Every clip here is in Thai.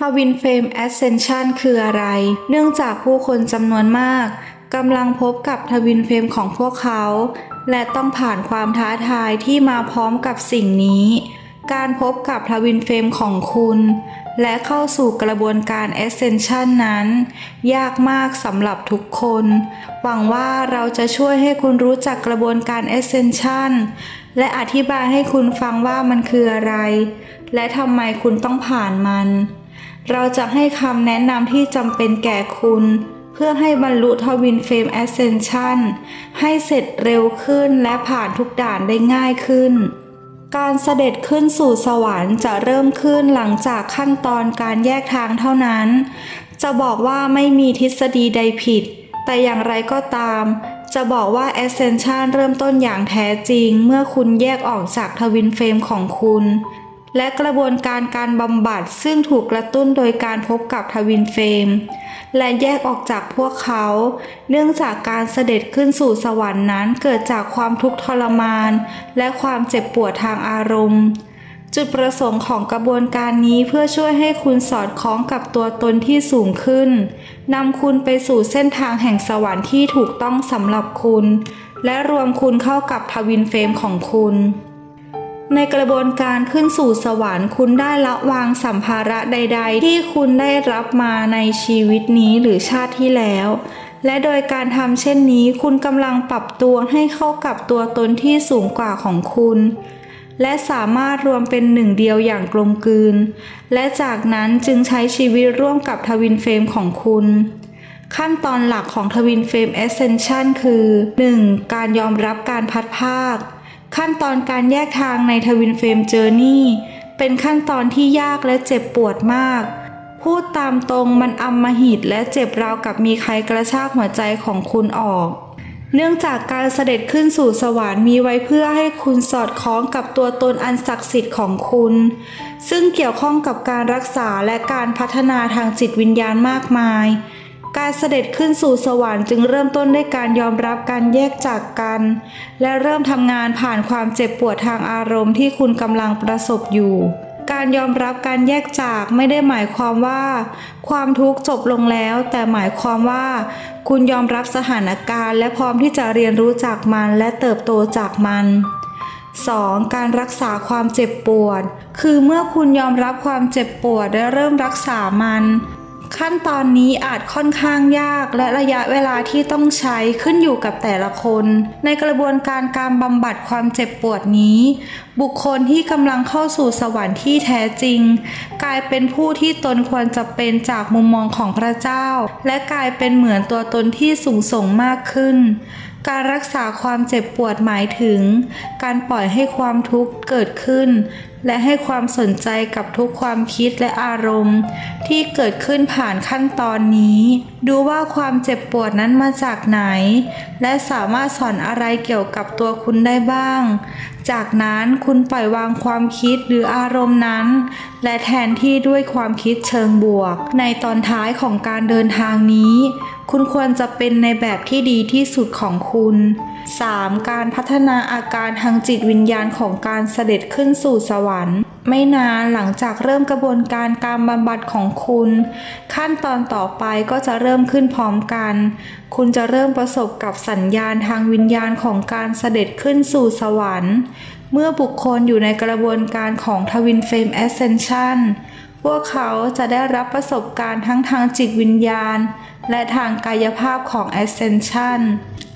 ทวินเฟรมแอสเซนชันคืออะไร เนื่องจากผู้คนจำนวนมากกำลังพบกับทวินเฟรมของพวกเขา และต้องผ่านความท้าทายที่มาพร้อมกับสิ่งนี้ การพบกับทวินเฟรมของคุณ และเข้าสู่กระบวนการ Ascension นั้น ยากมากสำหรับทุกคน หวังว่าเราจะช่วยให้คุณรู้จักกระบวนการ Ascension และอธิบายให้คุณฟังว่ามันคืออะไร และทำไมคุณต้องผ่านมัน เราจะให้คำแนะนำที่จำเป็นแก่คุณ เพื่อให้บรรลุทวินเฟรม Ascension ให้เสร็จเร็วขึ้นและผ่านทุกด่านได้ง่ายขึ้น การเสด็จขึ้นสู่สวรรค์จะเริ่มขึ้นหลังจากขั้นตอนการแยกทางเท่านั้น จะบอกว่าไม่มีทฤษฎีใดผิด แต่อย่างไรก็ตาม จะบอกว่า Ascension เริ่มต้นอย่างแท้จริง เมื่อคุณแยกออกจากทวินเฟรมของคุณ และกระบวนการการบำบัดซึ่งถูกกระตุ้นโดยการพบกับทวินเฟรมและแยกออกจากพวกเขา เนื่องจากการเสด็จขึ้นสู่สวรรค์นั้นเกิดจากความทุกข์ทรมาน และความเจ็บปวดทางอารมณ์ จุดประสงค์ของกระบวนการนี้เพื่อช่วยให้คุณสอดคล้องกับตัวตนที่สูงขึ้นนำคุณไปสู่เส้นทางแห่งสวรรค์ที่ถูกต้องสำหรับคุณ และรวมคุณเข้ากับทวินเฟรมของคุณ ในกระบวนการขึ้นสู่สวรรค์คุณได้ละวางสัมภาระใด ๆ ที่คุณได้รับมาในชีวิตนี้หรือชาติที่แล้ว และโดยการทำเช่นนี้ คุณกำลังปรับตัวให้เข้ากับตัวตนที่สูงกว่าของคุณ และสามารถรวมเป็นหนึ่งเดียวอย่างกลมกลืน และจากนั้นจึงใช้ชีวิตร่วมกับทวินเฟรมของคุณ ขั้นตอนหลักของทวินเฟรม Ascension คือ 1. การยอมรับการพัดภาค ขั้นตอนการแยกทางในทวินเฟรมเจอร์นี่เป็นขั้นตอนที่ยากและเจ็บปวดมาก พูดตามตรงมันอำมหิตและเจ็บราวกับมีใครกระชากหัวใจของคุณออก เนื่องจากการเสด็จขึ้นสู่สวรรค์มีไว้เพื่อให้คุณสอดคล้องกับตัวตนอันศักดิ์สิทธิ์ของคุณ ซึ่งเกี่ยวข้องกับการรักษาและการพัฒนาทางจิตวิญญาณมากมาย การเสด็จขึ้นสู่สวรรค์จึงเริ่มต้นด้วยการยอมรับการแยกจากกัน และเริ่มทำงานผ่านความเจ็บปวดทางอารมณ์ที่คุณกำลังประสบอยู่ การยอมรับการแยกจากไม่ได้หมายความว่า ความทุกข์จบลงแล้ว แต่หมายความว่า คุณยอมรับสถานการณ์ และพร้อมที่จะเรียนรู้จากมันและเติบโตจากมัน 2. การรักษาความเจ็บปวด คือเมื่อคุณยอมรับความเจ็บปวดและเริ่มรักษามัน ขั้นตอนนี้อาจค่อนข้างยากและระยะเวลาที่ต้องใช้ขึ้นอยู่กับแต่ละคน ในกระบวนการการบำบัดความเจ็บปวดนี้ บุคคลที่กำลังเข้าสู่สวรรค์ที่แท้จริง กลายเป็นผู้ที่ตนควรจะเป็นจากมุมมองของพระเจ้า และกลายเป็นเหมือนตัวตนที่สูงส่งมากขึ้นการรักษาความเจ็บปวดหมายถึง การปล่อยให้ความทุกข์เกิดขึ้นและให้ความสนใจกับทุกความคิดและอารมณ์ ที่เกิดขึ้นผ่านขั้นตอนนี้ ดูว่าความเจ็บปวดนั้นมาจากไหน และสามารถสอนอะไรเกี่ยวกับตัวคุณได้บ้าง จากนั้นคุณปล่อยวางความคิดหรืออารมณ์นั้น และแทนที่ด้วยความคิดเชิงบวก ในตอนท้ายของการเดินทางนี้ คุณควรจะเป็นในแบบที่ดีที่สุดของคุณ 3. การพัฒนาอาการทางจิตวิญญาณของการเสด็จขึ้นสู่สวรรค์ ไม่นานหลังจากเริ่มกระบวนการการบำบัดของคุณ ขั้นตอนต่อไปก็จะเริ่มขึ้นพร้อมกัน คุณจะเริ่มประสบกับสัญญาณทางวิญญาณของการเสด็จขึ้นสู่สวรรค์ เมื่อบุคคลอยู่ในกระบวนการของทวินเฟรม Ascension พวกเขาจะได้รับประสบการณ์ทั้งทางจิตวิญญาณ และทางกายภาพของ Ascension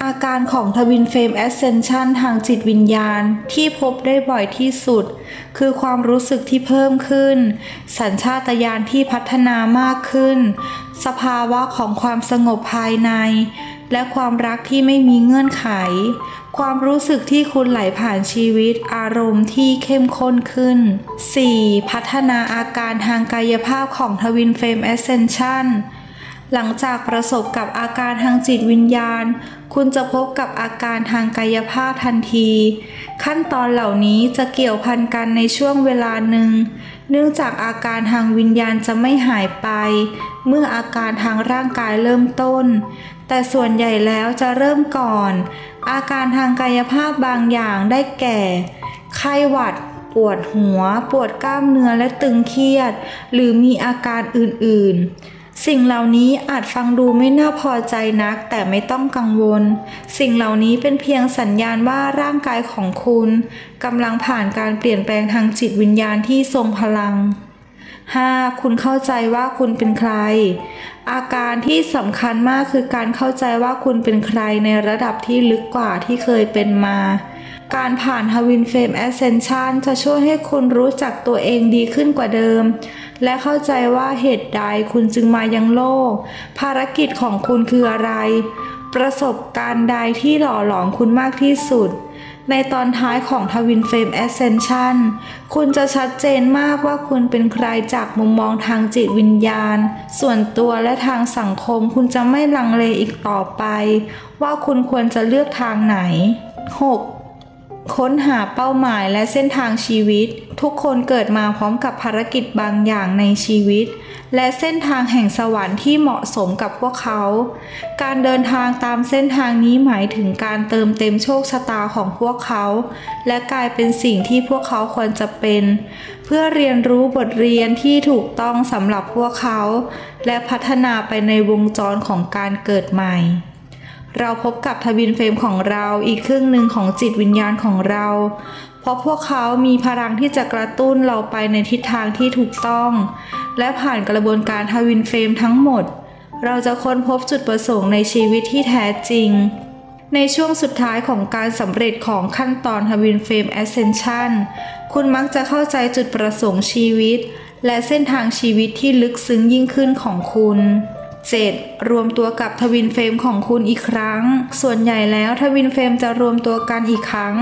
อาการของทวินเฟรม Ascension ทางจิตวิญญาณที่พบได้บ่อยที่สุด คือความรู้สึกที่เพิ่มขึ้น สัญชาตญาณที่พัฒนามากขึ้น สภาวะของความสงบภายใน และความรักที่ไม่มีเงื่อนไข ความรู้สึกที่คุณไหลผ่านชีวิตอารมณ์ที่เข้มข้นขึ้น 4. พัฒนาอาการทางกายภาพของทวินเฟรม Ascension หลังจากประสบกับอาการทางจิตวิญญาณ คุณจะพบกับอาการทางกายภาพทันที ขั้นตอนเหล่านี้จะเกี่ยวพันกันในช่วงเวลาหนึ่ง เนื่องจากอาการทางวิญญาณจะไม่หายไป เมื่ออาการทางร่างกายเริ่มต้น แต่ส่วนใหญ่แล้วจะเริ่มก่อน อาการทางกายภาพบางอย่างได้แก่ ไข้หวัดปวดหัว ปวดกล้ามเนื้อและตึงเครียด หรือมีอาการอื่นๆ สิ่งเหล่านี้อาจฟังดูไม่น่าพอใจนัก แต่ไม่ต้องกังวล สิ่งเหล่านี้เป็นเพียงสัญญาณว่าร่างกายของคุณกำลังผ่านการเปลี่ยนแปลงทางจิตวิญญาณที่ทรงพลัง 5. คุณเข้าใจว่าคุณเป็นใคร อาการที่สำคัญมากคือการเข้าใจว่าคุณเป็นใครในระดับที่ลึกกว่าที่เคยเป็นมา การผ่านทวินเฟมแอสเซนชันจะช่วยให้คุณรู้จักตัวเองดีขึ้นกว่าเดิม และเข้าใจว่าเหตุใดคุณจึงมายังโลก ภารกิจของคุณคืออะไร ประสบการณ์ใดที่หล่อหลอมคุณมากที่สุด ในตอนท้ายของทวินเฟมแอสเซนชันคุณจะชัดเจนมากว่าคุณเป็นใครจากมุมมองทางจิตวิญญาณ ส่วนตัวและทางสังคมคุณจะไม่ลังเลอีกต่อไป ว่าคุณควรจะเลือกทางไหน 6. ค้นหาเป้าหมายและเส้นทางชีวิต ทุกคนเกิดมาพร้อมกับภารกิจบางอย่างในชีวิต และเส้นทางแห่งสวรรค์ที่เหมาะสมกับพวกเขา การเดินทางตามเส้นทางนี้หมายถึงการเติมเต็มโชคชะตาของพวกเขา และกลายเป็นสิ่งที่พวกเขาควรจะเป็น เพื่อเรียนรู้บทเรียนที่ถูกต้องสำหรับพวกเขา และพัฒนาไปในวงจรของการเกิดใหม่ เราพบกับทวินเฟรมของเราอีกครึ่งหนึ่งของจิตวิญญาณของเรา เพราะพวกเขามีพลังที่จะกระตุ้นเราไปในทิศทางที่ถูกต้อง และผ่านกระบวนการทวินเฟรมทั้งหมด เราจะค้นพบจุดประสงค์ในชีวิตที่แท้จริง ในช่วงสุดท้ายของการสำเร็จของขั้นตอนทวินเฟรม Ascension คุณมักจะเข้าใจจุดประสงค์ชีวิต และเส้นทางชีวิตที่ลึกซึ้งยิ่งขึ้นของคุณ 7. รวมตัวกับทวินเฟรมของคุณอีกครั้ง ส่วนใหญ่แล้วทวินเฟรมจะรวมตัวกันอีกครั้ง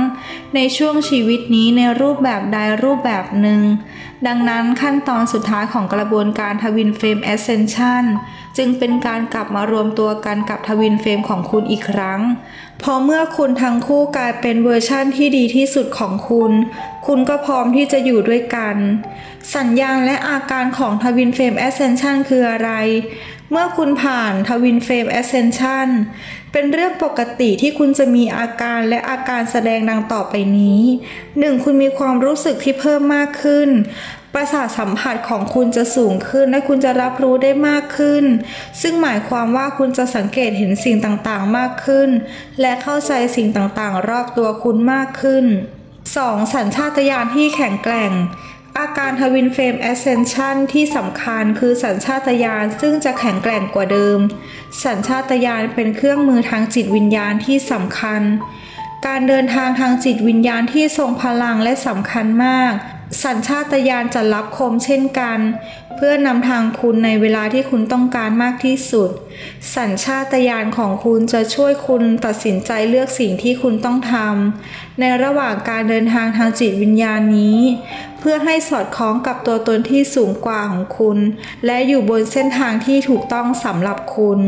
ในช่วงชีวิตนี้ในรูปแบบใดรูปแบบหนึ่ง ดังนั้นขั้นตอนสุดท้ายของกระบวนการทวินเฟรม Ascension จึงเป็นการกลับมารวมตัวกันกับทวินเฟรมของคุณอีกครั้งพราะเมื่อคุณทั้งคู่กลายเป็นเวอร์ชั่นที่ดีที่สุดของคุณ คุณก็พร้อมที่จะอยู่ด้วยกัน สัญญาณและอาการของทวินเฟรม Ascension คืออะไร เมื่อคุณผ่านทวินเฟรม Ascension เป็นเรื่องปกติที่คุณจะมีอาการและอาการแสดงดังต่อไปนี้ 1. คุณมีความรู้สึกที่เพิ่มมากขึ้น ประสาทสัมผัสของคุณจะสูงขึ้นและคุณจะรับรู้ได้มากขึ้น ซึ่งหมายความว่าคุณจะสังเกตเห็นสิ่งต่างๆมากขึ้น และเข้าใจสิ่งต่างๆ รอบตัวคุณมากขึ้น 2. สัญชาตญาณที่แข็งแกร่ง อาการทวินเฟรมแอสเซนชันที่สำคัญคือสัญชาตญาณซึ่งจะแข็งแกร่งกว่าเดิม สัญชาตญาณเป็นเครื่องมือทางจิตวิญญาณที่สำคัญ การเดินทางทางจิตวิญญาณที่ทรงพลังและสำคัญมาก สัญชาตญาณจะรับคมเช่นกัน เพื่อนำทางคุณในเวลาที่คุณต้องการมากที่สุด สัญชาตญาณของคุณจะช่วยคุณตัดสินใจเลือกสิ่งที่คุณต้องทำในระหว่างการเดินทางทางจิตวิญญาณนี้ เพื่อให้สอดคล้องกับตัวตนที่สูงกว่าของคุณ และอยู่บนเส้นทางที่ถูกต้องสำหรับคุณ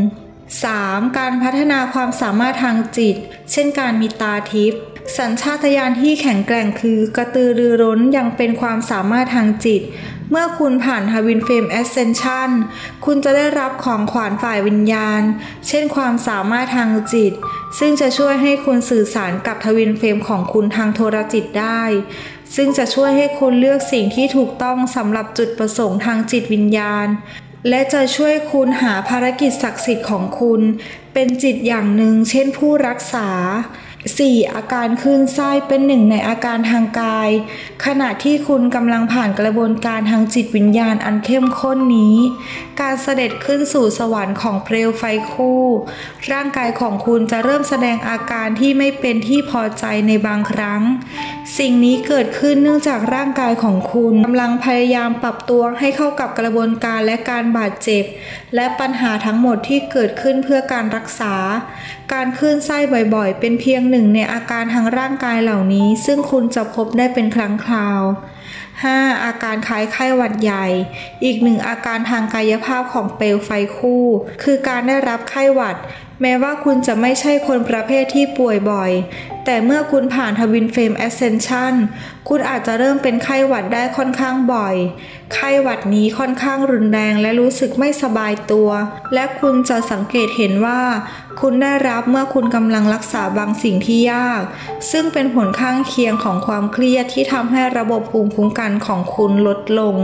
3. การพัฒนาความสามารถทางจิต เช่นการมีตาทิพย์ สัญชาตญาณที่แข็งแกร่งคือกระตือรือร้นยังเป็นความสามารถทางจิต เมื่อคุณผ่านทวินเฟม Ascension คุณจะได้รับของขวัญฝ่ายวิญญาณ เช่นความสามารถทางจิต ซึ่งจะช่วยให้คุณสื่อสารกับทวินเฟมของคุณทางโทรจิตได้ ซึ่งจะช่วยให้คุณเลือกสิ่งที่ถูกต้องสำหรับจุดประสงค์ทางจิตวิญญาณ และจะช่วยคุณหาภารกิจศักดิ์สิทธิ์ของคุณ เป็นจิตอย่างหนึ่ง เช่นผู้รักษา 4. อาการคลื่นไส้เป็นหนึ่งในอาการทางกาย ขณะที่คุณกำลังผ่านกระบวนการทางจิตวิญญาณอันเข้มข้นนี้ การเสด็จขึ้นสู่สวรรค์ของเปลวไฟคู่ ร่างกายของคุณจะเริ่มแสดงอาการที่ไม่เป็นที่พอใจในบางครั้ง สิ่งนี้เกิดขึ้นเนื่องจากร่างกายของคุณกำลังพยายามปรับตัวให้เข้ากับกระบวนการและการบาดเจ็บ และปัญหาทั้งหมดที่เกิดขึ้นเพื่อการรักษา การคลื่นไส้บ่อยๆ เป็นเพียงหนึ่งในอาการทางร่างกายเหล่านี้ ซึ่งคุณจะพบได้เป็นครั้งคราว 5. อาการคล้ายไข้หวัดใหญ่ อีกหนึ่งอาการทางกายภาพของเปลวไฟคู่ คือการได้รับไข้หวัด แม้ว่าคุณจะไม่ใช่คนประเภทที่ป่วยบ่อย แต่เมื่อคุณผ่านทวินเฟม Ascension คุณอาจจะเริ่มเป็นไข้หวัดได้ค่อนข้างบ่อย ไข้หวัดนี้ค่อนข้างรุนแรงและรู้สึกไม่สบายตัว และคุณจะสังเกตเห็นว่า คุณได้รับเมื่อคุณกำลังรักษาบางสิ่งที่ยาก ซึ่งเป็นผลข้างเคียงของความเครียดที่ทำให้ระบบภูมิคุ้มกันของคุณลดลง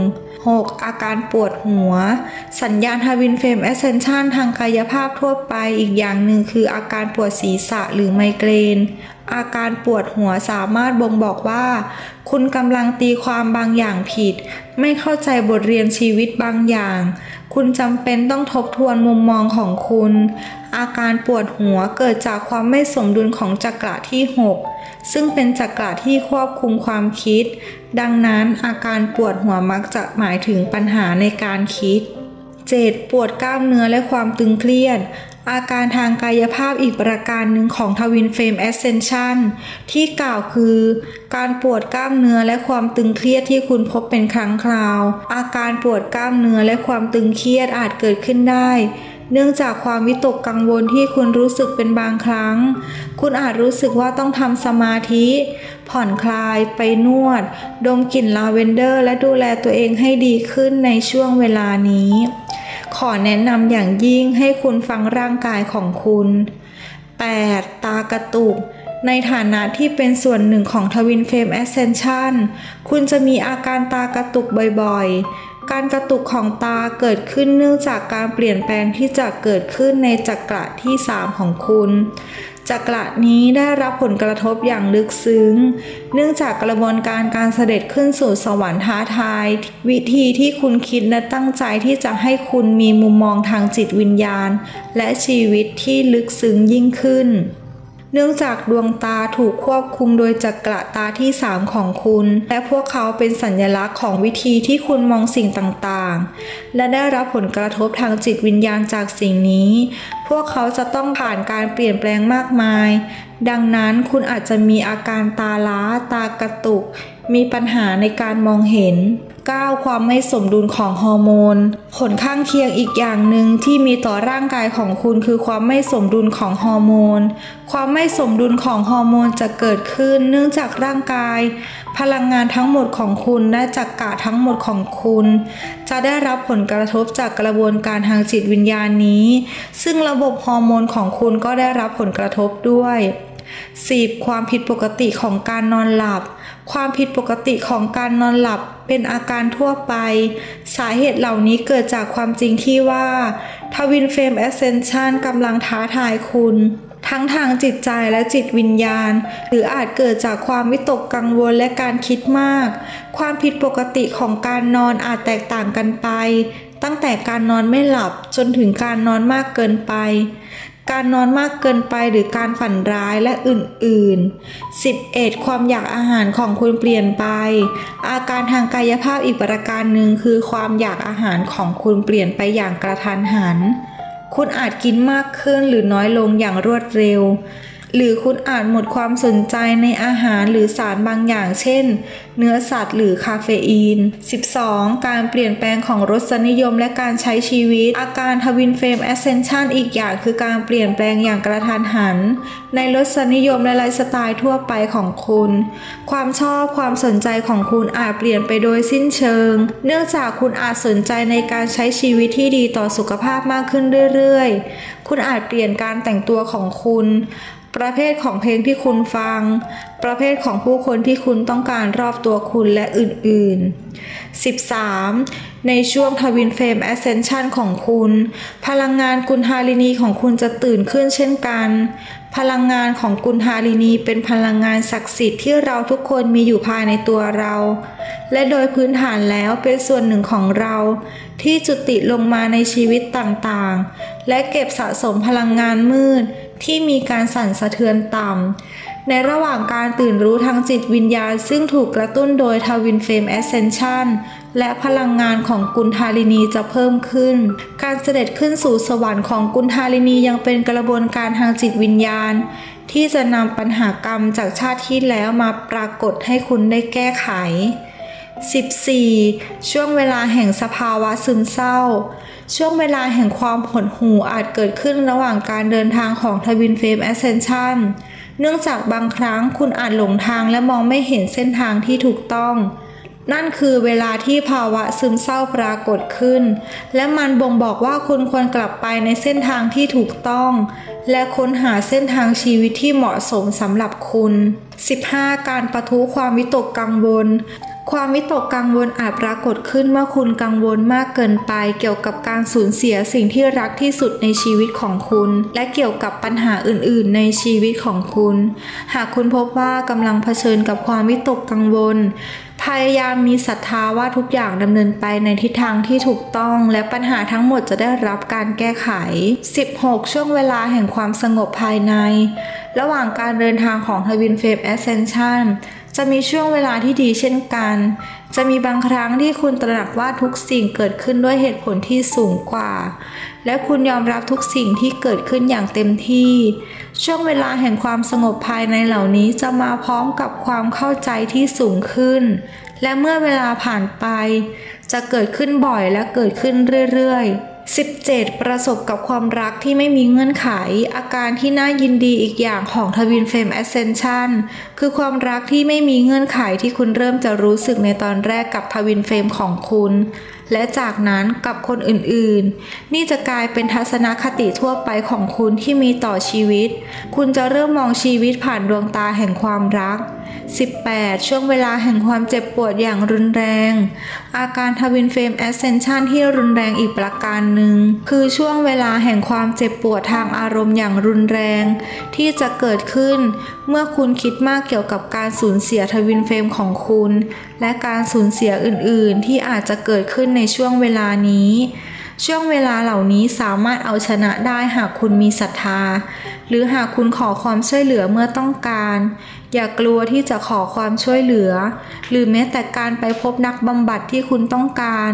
6. อาการปวดหัว สัญญาณทวินเฟมแอสเซนชันทางกายภาพทั่วไปอีกอย่างหนึ่งคืออาการปวดศีรษะหรือไมเกรน อาการปวดหัวสามารถบ่งบอกว่า คุณกำลังตีความบางอย่างผิด ไม่เข้าใจบทเรียนชีวิตบางอย่าง คุณจำเป็นต้องทบทวนมุมมองของคุณ อาการปวดหัวเกิดจากความไม่สมดุลของจักระที่ 6 ซึ่งเป็นจักระที่ควบคุมความคิด ดังนั้นอาการปวดหัวมักจะหมายถึงปัญหาในการคิด 7. ปวดกล้ามเนื้อและความตึงเครียด อาการทางกายภาพอีกประการหนึ่งของทวินเฟรม Ascension ที่กล่าวคือ การปวดกล้ามเนื้อและความตึงเครียดที่คุณพบเป็นครั้งคราว อาการปวดกล้ามเนื้อและความตึงเครียดอาจเกิดขึ้นได้ เนื่องจากความวิตกกังวลที่คุณรู้สึกเป็นบางครั้ง คุณอาจรู้สึกว่าต้องทำสมาธิ ผ่อนคลาย ไปนวด ดมกลิ่นลาเวนเดอร์ และดูแลตัวเองให้ดีขึ้นในช่วงเวลานี้ ขอแนะนำอย่างยิ่งให้คุณฟังร่างกายของคุณ 8. ตากระตุก ในฐานะที่เป็นส่วนหนึ่งของทวินเฟรม Ascension คุณจะมีอาการตากระตุกบ่อยๆ การกระตุกของตาเกิดขึ้นเนื่องจากการเปลี่ยนแปลงที่จะเกิดขึ้นในจักระที่ 3 ของคุณ จักระนี้ได้รับผลกระทบอย่างลึกซึ้ง เนื่องจากกระบวนการการเสด็จขึ้นสู่สวรรค์ท้าทาย วิธีที่คุณคิดและตั้งใจที่จะให้คุณมีมุมมองทางจิตวิญญาณ และชีวิตที่ลึกซึ้งยิ่งขึ้น เนื่องจากดวงตาถูกควบคุมโดยจักระตาที่ 3 ของคุณ และพวกเขาเป็นสัญลักษณ์ของวิธีที่คุณมองสิ่งต่างๆ และได้รับผลกระทบทางจิตวิญญาณจากสิ่งนี้ พวกเขาจะต้องผ่านการเปลี่ยนแปลงมากมาย ดังนั้นคุณอาจจะมีอาการตาล้า ตากระตุก มีปัญหาในการมองเห็น 9. ความไม่สมดุลของฮอร์โมน ผลข้างเคียงอีกอย่างหนึ่งที่มีต่อร่างกายของคุณคือความไม่สมดุลของฮอร์โมน ความไม่สมดุลของฮอร์โมนจะเกิดขึ้นเนื่องจากร่างกาย พลังงานทั้งหมดของคุณและจักกะทั้งหมดของคุณ จะได้รับผลกระทบจากกระบวนการทางจิตวิญญาณนี้ ซึ่งระบบฮอร์โมนของคุณก็ได้รับผลกระทบด้วย 10. ความผิดปกติของการนอนหลับ ความผิดปกติของการนอนหลับเป็นอาการทั่วไป สาเหตุเหล่านี้เกิดจากความจริงที่ว่าทวินเฟรม Ascension กำลังท้าทายคุณ ทั้งทางจิตใจและจิตวิญญาณ หรืออาจเกิดจากความวิตกกังวลและการคิดมาก ความผิดปกติของการนอนอาจแตกต่างกันไป ตั้งแต่การนอนไม่หลับจนถึงการนอนมากเกินไป การนอนมากเกินไปหรือการฝันร้ายและอื่นๆ 11. ความอยากอาหารของคุณเปลี่ยนไป อาการทางกายภาพอีกประการหนึ่งคือความอยากอาหารของคุณเปลี่ยนไปอย่างกระทันหัน คุณอาจกินมากขึ้นหรือน้อยลงอย่างรวดเร็ว หรือคุณอาจหมดความสนใจในอาหารหรือสารบางอย่างเช่น เนื้อสัตว์หรือคาเฟอีน 12. การเปลี่ยนแปลงของรสนิยมและการใช้ชีวิต อาการทวินเฟรม Ascension อีกอย่างคือการเปลี่ยนแปลงอย่างกระทันหัน ในรสนิยมและไลฟ์สไตล์ทั่วไปของคุณ ความชอบความสนใจของคุณอาจเปลี่ยนไปโดยสิ้นเชิง เนื่องจากคุณอาจสนใจในการใช้ชีวิตที่ดีต่อสุขภาพมากขึ้นเรื่อยๆ คุณอาจเปลี่ยนการแต่งตัวของคุณ ประเภทของเพลงที่คุณฟัง ประเภทของผู้คนที่คุณต้องการรอบตัวคุณและอื่นๆ 13. ในช่วงทวินเฟม Ascension ของคุณ พลังงานกุณฮาลินีของคุณจะตื่นขึ้นเช่นกัน พลังงานของกุณฮาลินีเป็นพลังงานศักดิ์สิทธิ์ที่เราทุกคนมีอยู่ภายในตัวเรา และโดยพื้นฐานแล้วเป็นส่วนหนึ่งของเรา ที่จุติลงมาในชีวิตต่างๆ และเก็บสะสมพลังงานมืด ที่มีการสั่นสะเทือนต่ำ ในระหว่างการตื่นรู้ทางจิตวิญญาณ ซึ่งถูกกระตุ้นโดยทวินเฟม Ascension และพลังงานของกุณธาลินีจะเพิ่มขึ้น การเสด็จขึ้นสู่สวรรค์ของกุณธาลินียังเป็นกระบวนการทางจิตวิญญาณ ที่จะนำปัญหากรรมจากชาติที่แล้วมาปรากฏให้คุณได้แก้ไข 14. ช่วงเวลาแห่งสภาวะซึมเศร้า ช่วงเวลาแห่งความหดหู่อาจเกิดขึ้นระหว่างการเดินทางของทวินเฟรม Ascension เนื่องจากบางครั้งคุณอาจหลงทางและมองไม่เห็นเส้นทางที่ถูกต้อง นั่นคือเวลาที่ภาวะซึมเศร้าปรากฏขึ้น และมันบ่งบอกว่าคุณควรกลับไปในเส้นทางที่ถูกต้อง และค้นหาเส้นทางชีวิตที่เหมาะสมสำหรับคุณ 15. การประทุความวิตกกังวล ความวิตกกังวลอาจปรากฏขึ้นเมื่อคุณกังวลมากเกินไป เกี่ยวกับการสูญเสียสิ่งที่รักที่สุดในชีวิตของคุณ และเกี่ยวกับปัญหาอื่น ๆ ในชีวิตของคุณ หากคุณพบว่ากำลังเผชิญกับความวิตกกังวล พยายามมีศรัทธาว่าทุกอย่างดำเนินไปในทิศทางที่ถูกต้อง และปัญหาทั้งหมดจะได้รับการแก้ไข 16 ช่วงเวลาแห่งความสงบภายใน ระหว่างการเดินทางของทวินเฟม Ascension จะมีช่วงเวลาที่ดีเช่นกัน จะมีบางครั้งที่คุณตระหนักว่าทุกสิ่งเกิดขึ้นด้วยเหตุผลที่สูงกว่า และคุณยอมรับทุกสิ่งที่เกิดขึ้นอย่างเต็มที่ ช่วงเวลาแห่งความสงบภายในเหล่านี้จะมาพร้อมกับความเข้าใจที่สูงขึ้น และเมื่อเวลาผ่านไป จะเกิดขึ้นบ่อยและเกิดขึ้นเรื่อยๆ 17 ประสบกับความรักที่ไม่มีเงื่อนไข อาการที่น่ายินดีอีกอย่างของทวินเฟม Ascension คือความรักที่ไม่มีเงื่อนไขที่คุณเริ่มจะรู้สึกในตอนแรกกับทวินเฟมของคุณ และจากนั้นกับคนอื่นๆ นี่จะกลายเป็นทัศนคติทั่วไปของคุณที่มีต่อชีวิต คุณจะเริ่มมองชีวิตผ่านดวงตาแห่งความรัก 18 ช่วงเวลาแห่งความเจ็บปวดอย่างรุนแรง อาการทวินเฟมแอสเซนชันที่รุนแรงอีกประการหนึ่ง คือช่วงเวลาแห่งความเจ็บปวดทางอารมณ์อย่างรุนแรง ที่จะเกิดขึ้น เมื่อคุณคิดมากเกี่ยวกับการสูญเสียทวินเฟมของคุณ และการสูญเสียอื่น ๆ ที่อาจจะเกิดขึ้นในช่วงเวลานี้ช่วงเวลาเหล่านี้สามารถเอาชนะได้หากคุณมีศรัทธา หรือหากคุณขอความช่วยเหลือเมื่อต้องการ อย่ากลัวที่จะขอความช่วยเหลือ หรือแม้แต่การไปพบนักบำบัดที่คุณต้องการ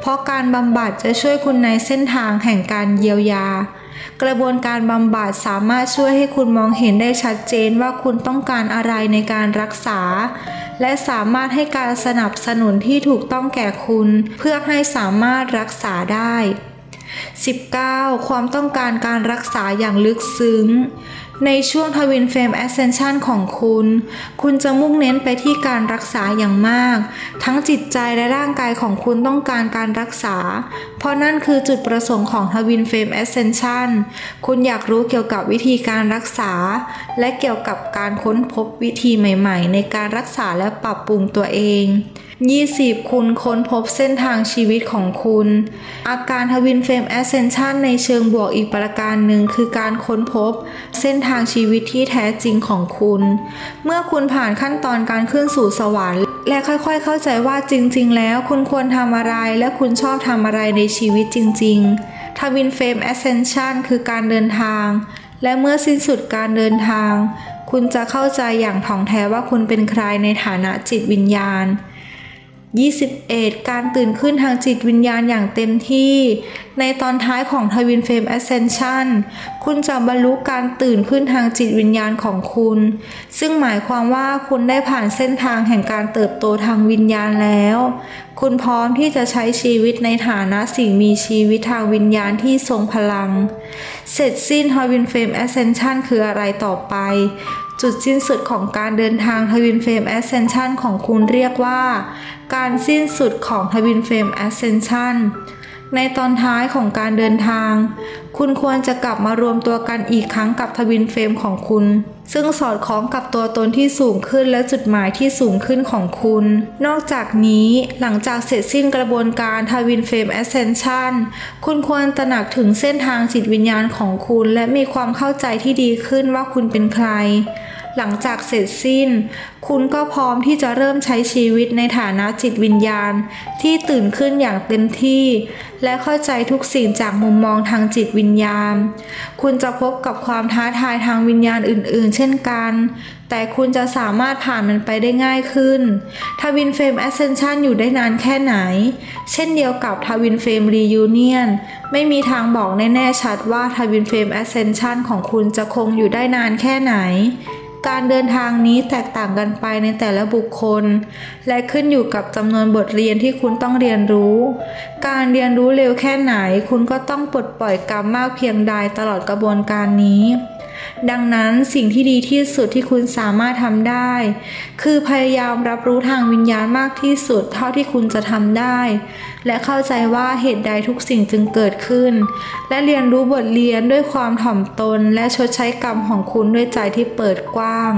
เพราะการบำบัดจะช่วยคุณในเส้นทางแห่งการเยียวยา กระบวนการบำบัดสามารถช่วยให้คุณมองเห็นได้ชัดเจนว่าคุณต้องการอะไรในการรักษา และสามารถให้การสนับสนุนที่ถูกต้องแก่คุณ เพื่อให้สามารถรักษาได้ 19. ความต้องการการรักษาอย่างลึกซึ้ง ในช่วงทวินเฟมแอสเซนชันของคุณ คุณจะมุ่งเน้นไปที่การรักษาอย่างมาก ทั้งจิตใจและร่างกายของคุณต้องการการรักษา เพราะนั่นคือจุดประสงค์ของทวินเฟม Ascension คุณอยากรู้เกี่ยวกับวิธีการรักษา และเกี่ยวกับการค้นพบวิธีใหม่ๆ ในการรักษาและปรับปรุงตัวเอง 20 คุณค้นพบเส้นทางชีวิตของคุณ อาการทวินเฟมแอสเซนชันในเชิงบวกอีกประการหนึ่งคือการค้นพบ เส้นทางชีวิตที่แท้จริงของคุณ เมื่อคุณผ่านขั้นตอนการขึ้นสู่สวรรค์ และค่อยๆ เข้าใจว่าจริงๆ แล้วคุณควรทำอะไรและคุณชอบทำอะไรในชีวิตจริงๆทวินเฟมแอสเซนชันคือการเดินทาง และเมื่อสิ้นสุดการเดินทาง คุณจะเข้าใจอย่างถ่องแท้ว่าคุณเป็นใครในฐานะจิตวิญญาณ 21 การตื่นขึ้นทางจิตวิญญาณอย่างเต็มที่ ในตอนท้ายของทวินเฟม Ascension คุณจะบรรลุการตื่นขึ้นทางจิตวิญญาณของคุณ ซึ่งหมายความว่าคุณได้ผ่านเส้นทางแห่งการเติบโตทางวิญญาณแล้ว คุณพร้อมที่จะใช้ชีวิตในฐานะสิ่งมีชีวิตทางวิญญาณที่ทรงพลัง เสร็จสิ้นทวินเฟม Ascension คืออะไรต่อไป จุดสิ้นสุดของการเดินทางทวินเฟม Ascension ของคุณเรียกว่า การสิ้นสุดของทวินเฟม Ascension ในตอนท้ายของการเดินทาง คุณควรจะกลับมารวมตัวกันอีกครั้งกับทวินเฟมของคุณ ซึ่งสอดคล้องกับตัวตนที่สูงขึ้นและจุดหมายที่สูงขึ้นของคุณ นอกจากนี้หลังจากเสร็จสิ้นกระบวนการทวินเฟม Ascension คุณควรตระหนักถึงเส้นทางจิตวิญญาณของคุณ และมีความเข้าใจที่ดีขึ้นว่าคุณเป็นใคร หลังจากเสร็จสิ้น คุณก็พร้อมที่จะเริ่มใช้ชีวิตในฐานะจิตวิญญาณ ที่ตื่นขึ้นอย่างเต็มที่ และเข้าใจทุกสิ่งจากมุมมองทางจิตวิญญาณ คุณจะพบกับความท้าทายทางวิญญาณอื่น ๆ เช่นกัน แต่คุณจะสามารถผ่านมันไปได้ง่ายขึ้นทวินเฟรมแอสเซนชันอยู่ได้นานแค่ไหน เช่นเดียวกับทวินเฟรมรียูเนียนไม่มีทางบอกแน่ ๆ ชัดว่าทวินเฟรมแอสเซนชันของคุณจะคงอยู่ได้นานแค่ไหน การเดินทางนี้แตกต่างกันไปในแต่ละบุคคล และขึ้นอยู่กับจำนวนบทเรียนที่คุณต้องเรียนรู้ การเรียนรู้เร็วแค่ไหน คุณก็ต้องปลดปล่อยกรรมมากเพียงใดตลอดกระบวนการนี้ ดังนั้นสิ่งที่ดีที่สุดที่คุณสามารถทำได้ คือพยายามรับรู้ทางวิญญาณมากที่สุดเท่าที่คุณจะทำได้ และเข้าใจว่าเหตุใดทุกสิ่งจึงเกิดขึ้น และเรียนรู้บทเรียนด้วยความถ่อมตน และชดใช้กรรมของคุณด้วยใจที่เปิดกว้าง